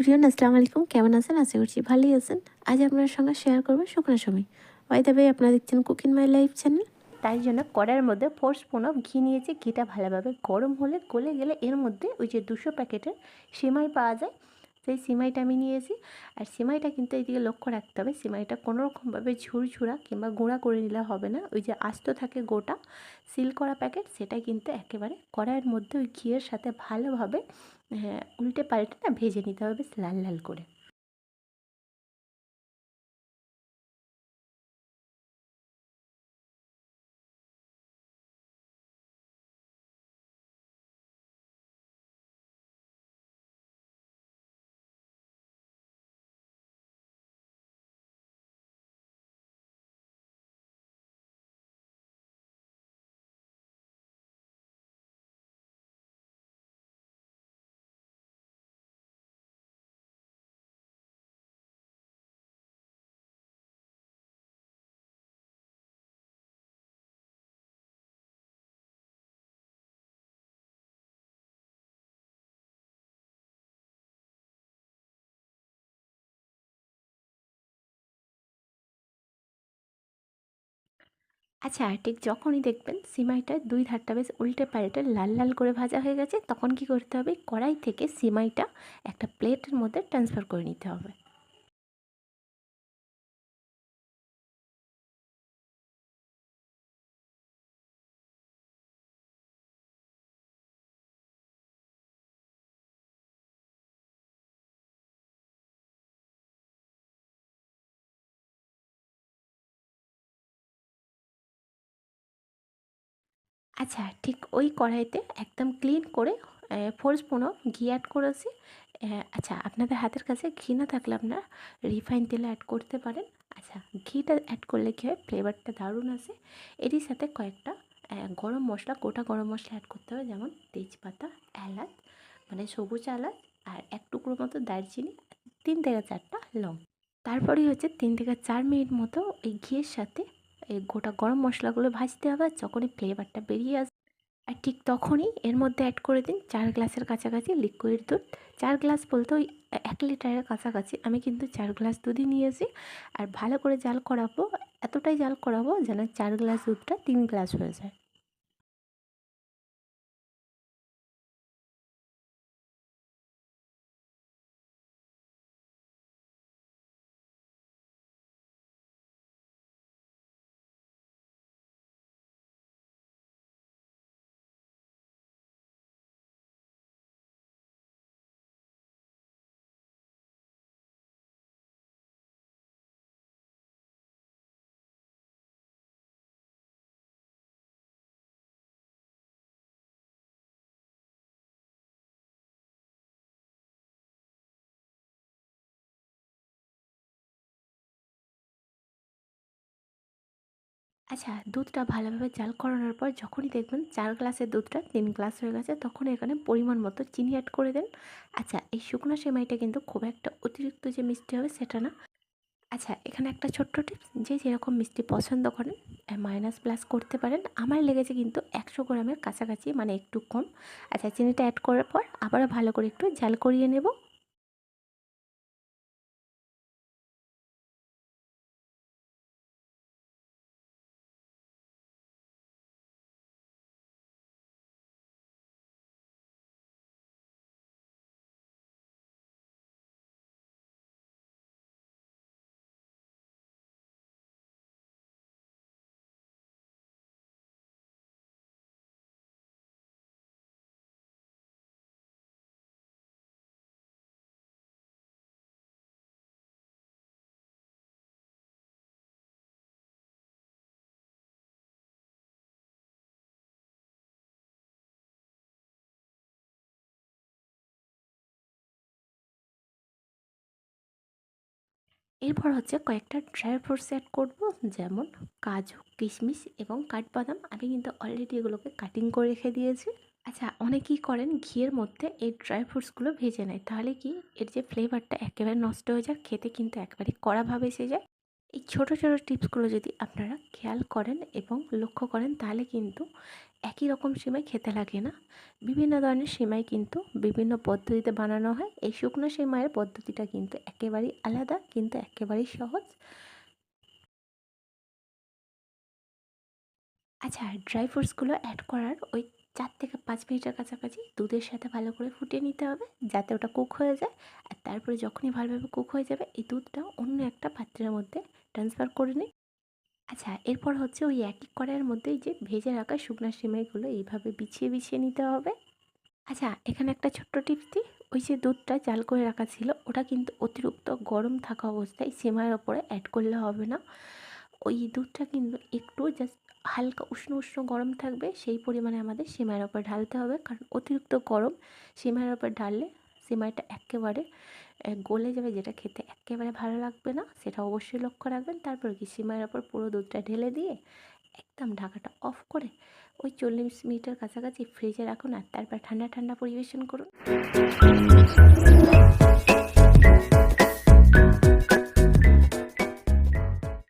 Everyone আসসালামু আলাইকুম। কেমন আছেন? আশা করছি ভালোই আছেন। আজ আপনার সঙ্গে শেয়ার করব শুকনো সময়। ওই তবে আপনারা দেখছেন কুকিং মাই লাইফ চ্যানেল তাই জন্য কড়ার মধ্যে ফোর স্পুন অফ ঘি নিয়েছি। ঘিটা ভালোভাবে গরম হলে গলে গেলে এর মধ্যে ওই যে দুশো প্যাকেটের সেমাই পাওয়া যায়। সেই সিমাইটা আমি নিয়েছি। আর সিমাইটা কিন্তু এইদিকে লক্ষ্য রাখতে হবে, সিমাইটা কোনোরকমভাবে ঝুরঝুরা কিংবা গুঁড়া করে নিলে হবে না। ওই যে আস্ত থাকে গোটা, সিল করা প্যাকেট সেটা কিন্তু একেবারে কড়াইয়ের মধ্যে ওই ঘিয়ের সাথে ভালোভাবে হ্যাঁ উল্টে পাল্টে না ভেজে নিতে হবে লাল লাল করে। আচ্ছা ঠিক যখনই দেখবেন সিমাইটা দুই ধারটা বেশ উল্টে পাল্টে লাল লাল করে ভাজা হয়ে গেছে, তখন কি করতে হবে? কড়াই থেকে সিমাইটা একটা প্লেটের মধ্যে ট্রান্সফার করে নিতে হবে। আচ্ছা ঠিক ওই কড়াইতে একদম ক্লিন করে ফোর স্পুনও ঘি অ্যাড করেছি। আচ্ছা আপনাদের হাতের কাছে ঘি না থাকলে আপনারা রিফাইন তেল অ্যাড করতে পারেন। আচ্ছা ঘিটা অ্যাড করলে কী হয়? ফ্লেভারটা দারুণ আসে। এরই সাথে কয়েকটা গরম মশলা, গোটা গরম মশলা অ্যাড করতে হবে। যেমন তেজপাতা, এলাচ মানে সবুজ এলাচ আর এক টুকরো মতো দারচিনি, তিন থেকে চারটা লং তারপরেই হচ্ছে তিন থেকে চার মিনিট মতো এই ঘিয়ের সাথে এই গোটা গরম মশলাগুলো ভাজতে হবে, যখনই ফ্লেভারটা বেরিয়ে আসবে। আর ঠিক তখনই এর মধ্যে অ্যাড করে দিন চার গ্লাসের কাছাকাছি লিকুইড দুধ। চার গ্লাস বলতে ওই এক লিটারের কাছাকাছি। আমি কিন্তু চার গ্লাস দুধই নিয়েছি। আর ভালো করে জাল করাবো, এতটাই জাল করাবো যেন চার গ্লাস দুধটা তিন গ্লাস হয়ে যায়। আচ্ছা দুধটা ভালোভাবে জাল করানোর পর যখনই দেখবেন চার গ্লাসের দুধটা তিন গ্লাস হয়ে গেছে, তখন এখানে পরিমাণ মতো চিনি অ্যাড করে দেন। আচ্ছা এই শুকনো সেমাইটা কিন্তু খুব একটা অতিরিক্ত যে মিষ্টি হবে সেটা না। আচ্ছা এখানে একটা ছোট্ট টিপস, যে যেরকম মিষ্টি পছন্দ করেন মাইনাস প্লাস করতে পারেন। আমার লেগেছে কিন্তু একশো গ্রামের কাছাকাছি মানে একটু কম। আচ্ছা চিনিটা অ্যাড করার পর আবারও ভালো করে একটু জাল করিয়ে নেব। এরপর হচ্ছে কয়েকটা ড্রাই ফ্রুটস অ্যাড করব, যেমন কাজু, কিশমিশ এবং কাঠবাদাম। আমি কিন্তু অলরেডি এগুলোকে কাটিং করে রেখে দিয়েছি। আচ্ছা অনেকেই করেন ঘিয়ের মধ্যে এই ড্রাই ফ্রুটসগুলো ভেজে নেয়। তাহলে কি এর যে ফ্লেভারটা একেবারে নষ্ট হয়ে যায়, খেতে কিন্তু একেবারে কড়াভাবে এসে যায়। এই ছোটো ছোটো টিপসগুলো যদি আপনারা খেয়াল করেন এবং লক্ষ্য করেন, তাহলে কিন্তু একই রকম সিমাই খেতে লাগে না। বিভিন্ন ধরনের সিমাই কিন্তু বিভিন্ন পদ্ধতিতে বানানো হয়। এই শুকনো সিমাইয়ের পদ্ধতিটা কিন্তু একেবারেই আলাদা, কিন্তু একেবারেই সহজ। আচ্ছা ড্রাই ফ্রুটসগুলো অ্যাড করার ওই চার থেকে পাঁচ মিনিটের কাছাকাছি দুধের সাথে ভালো করে ফুটিয়ে নিতে হবে, যাতে ওটা কুক হয়ে যায়। আর তারপরে যখনই ভালোভাবে কুক হয়ে যাবে, এই দুধটা অন্য একটা পাত্রের মধ্যে ট্রান্সফার করে নিই। আচ্ছা এরপর হচ্ছে ওই একই কড়াইয়ের মধ্যেই যে ভেজে রাখা শুকনো সিমাইগুলো এইভাবে বিছিয়ে বিছিয়ে নিতে হবে। আচ্ছা এখানে একটা ছোট্ট টিপস দিই। ওই যে দুধটা জাল করে রাখা ছিল, ওটা কিন্তু অতিরিক্ত গরম থাকা অবস্থায় সিমাইয়ের ওপরে অ্যাড করলে হবে না। ওই দুধটা কিন্তু একটু জাস্ট হালকা উষ্ণ উষ্ণ গরম থাকবে, সেই পরিমাণে আমাদের সিমাইয়ের ওপর ঢালতে হবে। কারণ অতিরিক্ত গরম সিমাইয়ের ওপর ঢাললে সিমাইটা একেবারে গলে যাবে, যেটা খেতে একেবারে ভালো লাগবে না, সেটা অবশ্যই লক্ষ্য রাখবেন। তারপর কি, সিমাইয়ের ওপর পুরো দুধটা ঢেলে দিয়ে একদম ঢাকাটা অফ করে ওই চল্লিশ মিনিটের কাছাকাছি ফ্রিজে রাখুন আর তারপর ঠান্ডা ঠান্ডা পরিবেশন করুন।